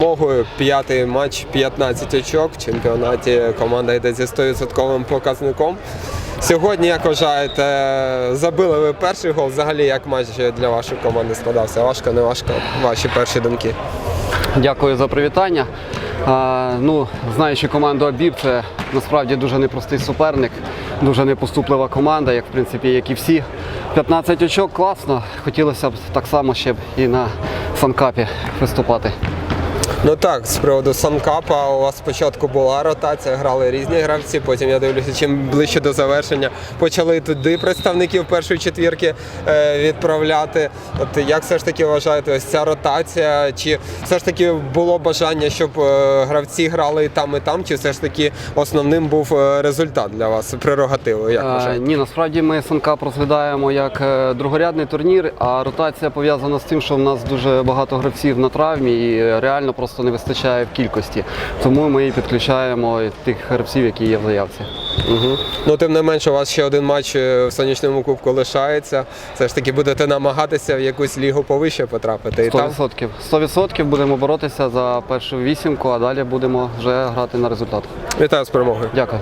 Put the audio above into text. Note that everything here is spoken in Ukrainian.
Перемогою п'ятий матч 15 очок. В чемпіонаті команда йде зі 100% показником. Сьогодні, як вважаєте, забили ви перший гол. Взагалі, як матч для вашої команди складався? Важко, не важко? Ваші перші думки. Дякую за привітання. А, ну, знаючи команду Абіб, це насправді дуже непростий суперник, дуже непоступлива команда, як в принципі, як і всі. 15 очок класно. Хотілося б так само ще б і на Санкапі виступати. Ну так, з приводу Санкапа у вас спочатку була ротація, грали різні гравці. Потім я дивлюся, чим ближче до завершення почали туди представників першої четвірки е, відправляти. От як все ж таки вважаєте, ось ця ротація? Чи все ж таки було бажання, щоб е, гравці грали і там, і там, чи все ж таки основним був е, результат для вас прерогативою? Як вважаєте? ні, насправді ми Санкап розглядаємо як другорядний турнір, а ротація пов'язана з тим, що в нас дуже багато гравців на травмі і реально просто не вистачає в кількості. Тому ми і підключаємо тих гравців, які є в заявці. Угу. Ну, тим не менше, у вас ще один матч е, в сонячному кубку лишається. Все ж таки будете намагатися в якусь лігу повище потрапити. І там 100%. 100% будемо боротися за першу вісімку, а далі будемо вже грати на результат. вітаю з перемогою. Дякую.